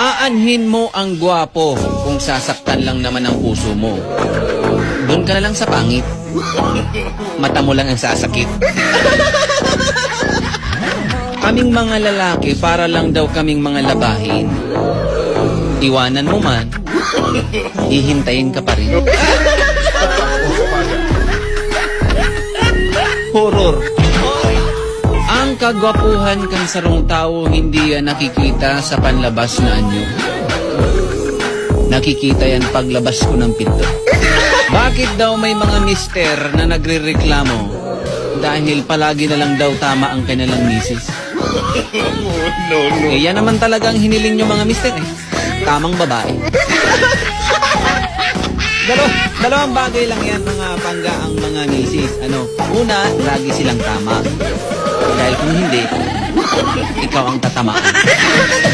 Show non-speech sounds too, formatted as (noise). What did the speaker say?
Aanhin mo ang gwapo kung sasaktan lang naman ang puso mo. Doon ka na lang sa pangit. Mata mo lang ang sasakit. kaming mga lalaki para lang daw kaming mga labahin. Iwanan mo man, hihintayin ka pa rin. Horror. Kagwapuhan kan sarong tao hindi yan nakikita sa panlabas na anyo. Nakikita yan paglabas ko ng pinto. Bakit daw may mga mister na nagrereklamo? Dahil palagi na lang daw tama ang kanilang misis. (laughs) no, no. Eh, yan naman talagang hiniling nyo mga mister eh. Tamang babae. Dalo, dalawang bagay lang yan mga pangga ang mga misis. Ano, una, lagi silang tama. Dahil kung hindi, ikaw ang tatamaan. (laughs)